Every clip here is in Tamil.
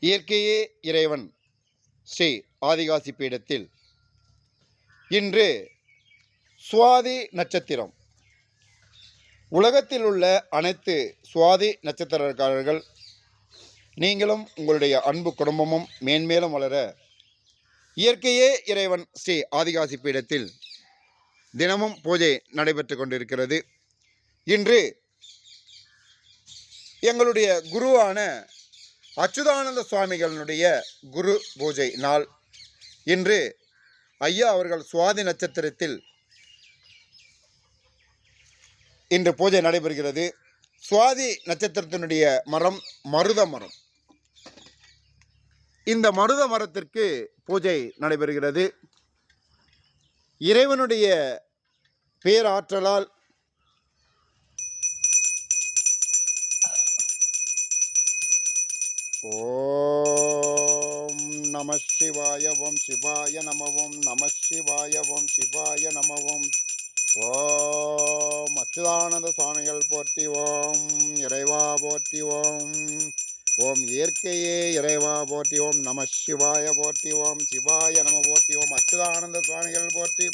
இயற்கையே இறைவன் ஸ்ரீ ஆதிகாசி பீடத்தில் இன்று சுவாதி நட்சத்திரம். உலகத்தில் உள்ள அனைத்து சுவாதி நட்சத்திரக்காரர்கள் நீங்களும் உங்களுடைய அன்பு குடும்பமும் மேன்மேலும் வளர இயற்கையே இறைவன் ஸ்ரீ ஆதிகாசி பீடத்தில் தினமும் பூஜை நடைபெற்று கொண்டிருக்கிறது. இன்று எங்களுடைய குருவான அச்சுதானந்த சுவாமிகளினுடைய குரு பூஜை நாள். இன்று ஐயா அவர்கள் சுவாதி நட்சத்திரத்தில் இன்று பூஜை நடைபெறுகிறது. சுவாதி நட்சத்திரத்தினுடைய மரம் மருத மரம். இந்த மருத மரத்திற்கு பூஜை நடைபெறுகிறது. இறைவனுடைய பேராற்றலால் ஓம் நம சிவாய ஓம் சிவாய நம ஓம் நம சிவாய ஓம் சிவாய நம ஓம் ஓம் அச்சுதானந்த சுவாமிகள் போற்றி ஓம் இறைவா போற்றி ஓம் ஓம் இயற்கையே இறைவா போற்றி ஓம் நம சிவாய போற்றி ஓம் சிவாய நம போற்றி ஓம் அச்சுதானந்த சுவாமிகள் போற்றி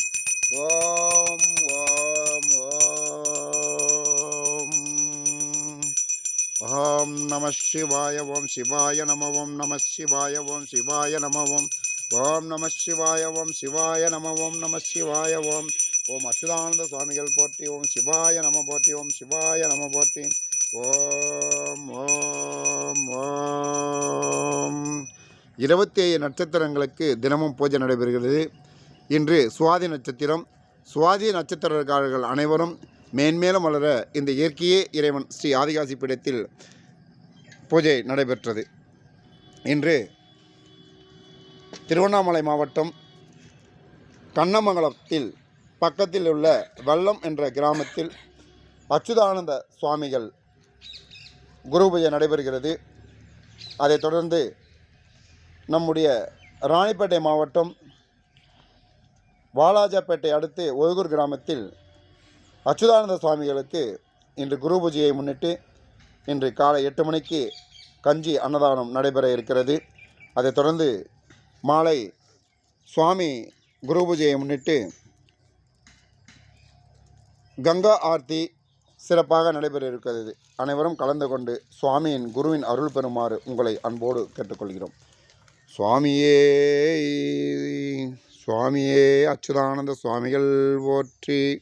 ஓம் நம சிவாய ஓம் சிவாய நம ஓம் நம சிவாய ஓம் சிவாய நம ஓம். ஓம் நம சிவாய ஓம் சிவாய நம ஓம் நம சிவாய ஓம். ஓம் அச்சுதானந்த சுவாமிகள் போற்றி ஓம் சிவாய நம போற்றி ஓம் சிவாய நம போற்றி. ஓம் ஓம் ஓம். இருபத்தி ஏழு நட்சத்திரங்களுக்கு தினமும் பூஜை நடைபெறுகிறது. இன்று சுவாதி நட்சத்திரம். சுவாதி நட்சத்திரக்காரர்கள் அனைவரும் மேன்மேலும் வளர இந்த இயற்கையே இறைவன் ஸ்ரீ ஆதிகாசி பீடத்தில் பூஜை நடைபெற்றது. இன்று திருவண்ணாமலை மாவட்டம் கண்ணமங்கலத்தில் பக்கத்தில் உள்ள வல்லம் என்ற கிராமத்தில் அச்சுதானந்த சுவாமிகள் குரு பூஜை நடைபெறுகிறது. அதைத் தொடர்ந்து நம்முடைய ராணிப்பேட்டை மாவட்டம் வாலாஜாப்பேட்டை அடுத்து ஒய்கூர் கிராமத்தில் அச்சுதானந்த சுவாமிகளுக்கு இன்று குரு பூஜையை முன்னிட்டு இன்று காலை எட்டு மணிக்கு கஞ்சி அன்னதானம் நடைபெற இருக்கிறது. அதைத் தொடர்ந்து மாலை சுவாமி குரு பூஜையை முன்னிட்டு கங்கா ஆர்த்தி சிறப்பாக நடைபெற இருக்கிறது. அனைவரும் கலந்து கொண்டு சுவாமியின் குருவின் அருள் பெறுமாறு உங்களை அன்போடு கேட்டுக்கொள்கிறோம். சுவாமியே சுவாமியே அச்சுதானந்த சுவாமிகள் போற்றி.